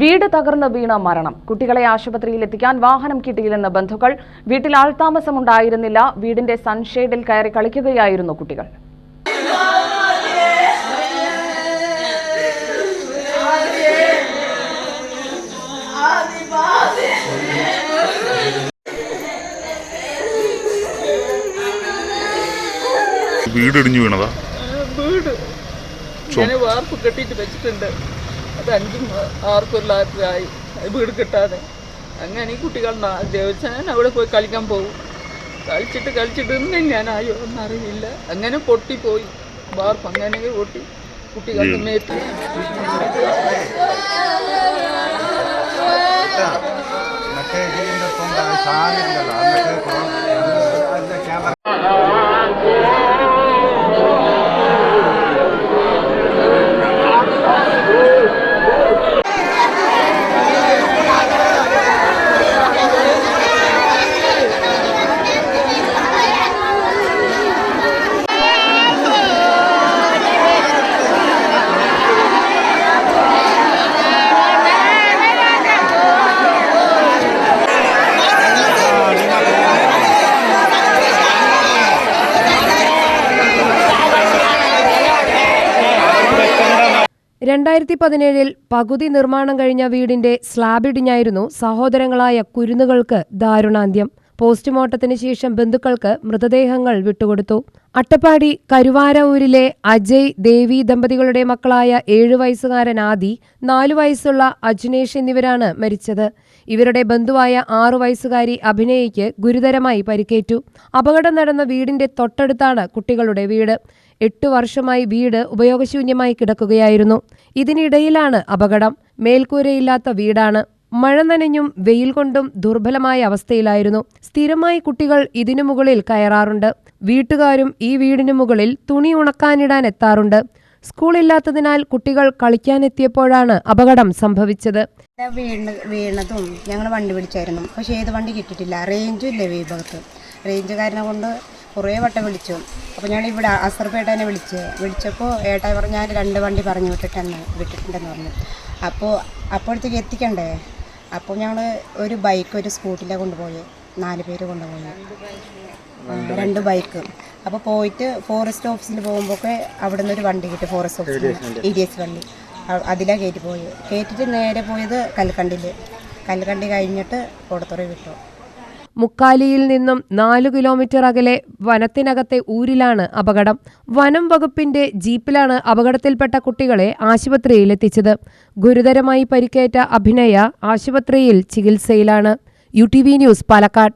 വീട് തകർന്ന് വീണ മരണം. കുട്ടികളെ ആശുപത്രിയിൽ എത്തിക്കാൻ വാഹനം കിട്ടിയില്ലെന്ന് ബന്ധുക്കൾ വീട്ടിൽ ആൾതാമസമുണ്ടായിരുന്നില്ല. വീടിന്റെ സൺഷെയ്ഡിൽ കയറി കളിക്കുകയായിരുന്നു കുട്ടികൾ. വീട് ഇടിഞ്ഞു വീണതാ വീട്. ഞാൻ വാർപ്പ് കെട്ടിയിട്ട് വെച്ചിട്ടുണ്ട്. അത് അഞ്ചും ആർക്കും കൊല്ലത്തിലായി വീട് കിട്ടാതെ. അങ്ങനെ ഈ കുട്ടികൾ ദേവസ്ഥാനം അവിടെ പോയി കളിക്കാൻ പോകും കളിച്ചിട്ട് കളിച്ചിട്ട് ഇന്നും ഞാനായോ എന്നറിയില്ല. അങ്ങനെ പൊട്ടിപ്പോയി. ബാർപ്പ് അങ്ങനെ പൊട്ടി. കുട്ടികളുടെ മേത്ത്. മറ്റേ ഇതിന്റെ സാധനം ഉണ്ടല്ലോ രണ്ടായിരത്തി പതിനേഴിൽ പകുതി നിർമ്മാണം കഴിഞ്ഞ വീടിന്റെ സ്ലാബിടിഞ്ഞായിരുന്നു സഹോദരങ്ങളായ കുരുന്നുകൾക്ക് ദാരുണാന്ത്യം. പോസ്റ്റ്മോർട്ടത്തിന് ശേഷം ബന്ധുക്കൾക്ക് മൃതദേഹങ്ങൾ വിട്ടുകൊടുത്തു. അട്ടപ്പാടി കരുവാരൂരിലെ അജയ് ദേവി ദമ്പതികളുടെ മക്കളായ ഏഴു വയസ്സുകാരൻ ആദി നാലു വയസ്സുള്ള അജ്നേഷ് എന്നിവരാണ് മരിച്ചത്. ഇവരുടെ ബന്ധുവായ ആറു വയസ്സുകാരി അഭിനയിക്ക് ഗുരുതരമായി പരിക്കേറ്റു. അപകടം നടന്ന വീടിന്റെ തൊട്ടടുത്താണ് കുട്ടികളുടെ വീട്. എട്ടു വർഷമായി വീട് ഉപയോഗശൂന്യമായി കിടക്കുകയായിരുന്നു. ഇതിനിടയിലാണ് അപകടം. മേൽക്കൂരയില്ലാത്ത വീടാണ്. മഴ നനഞ്ഞും വെയിൽ കൊണ്ടും ദുർബലമായ അവസ്ഥയിലായിരുന്നു. സ്ഥിരമായി കുട്ടികൾ ഇതിനു മുകളിൽ കയറാറുണ്ട്. വീട്ടുകാരും ഈ വീടിനു മുകളിൽ തുണി ഉണക്കാനിടാൻ എത്താറുണ്ട്. സ്കൂളില്ലാത്തതിനാൽ കുട്ടികൾ കളിക്കാനെത്തിയപ്പോഴാണ് അപകടം സംഭവിച്ചത്. വീണ് വീണതും ഞങ്ങൾ വണ്ടി വിളിച്ചായിരുന്നു പക്ഷേ ഏത് വണ്ടി കിട്ടിയിട്ടില്ല. റേഞ്ചും ഇല്ല ഈ ഭാഗത്ത് കാരണം കൊണ്ട് കുറേ വട്ടം വിളിച്ചു. അപ്പോൾ ഞാൻ ഇവിടെ അസർപേട്ടനെ വിളിച്ച്. വിളിച്ചപ്പോൾ ഏട്ടായി പറഞ്ഞു ഞാൻ രണ്ട് വണ്ടി പറഞ്ഞു വിട്ടിട്ടെന്ന് വിട്ടിട്ടുണ്ടെന്ന് പറഞ്ഞു. അപ്പോൾ അപ്പോഴത്തേക്ക് എത്തിക്കണ്ടേ? അപ്പോൾ ഞങ്ങൾ ഒരു ബൈക്ക് ഒരു സ്കൂട്ടിലെ കൊണ്ടുപോയി. നാല് പേര് കൊണ്ടുപോയി. രണ്ട് ബൈക്ക് അപ്പോൾ പോയിട്ട് ഫോറസ്റ്റ് ഓഫീസിൽ പോകുമ്പോഴൊക്കെ അവിടെ നിന്ന് ഒരു വണ്ടി കിട്ടി ഫോറസ്റ്റ് ഓഫീസിൽ ഇ ഡി എസ് വണ്ടി. അതിലാണ് അതിലാ കയറ്റി പോയി. കയറ്റിട്ട് നേരെ പോയത് കൽക്കണ്ടിൽ കൽക്കണ്ടി കഴിഞ്ഞിട്ട് കോടത്തുറ വിട്ടു. മുക്കാലിയിൽ നിന്നും നാലു കിലോമീറ്റർ അകലെ വനത്തിനകത്തെ ഊരിലാണ് അപകടം. വനം വകുപ്പിന്റെ ജീപ്പിലാണ് അപകടത്തിൽപ്പെട്ട കുട്ടികളെ ആശുപത്രിയിൽ എത്തിച്ചത്. ഗുരുതരമായി പരിക്കേറ്റ അഭിനയ ആശുപത്രിയിൽ ചികിത്സയിലാണ്. U T V news Palakkad.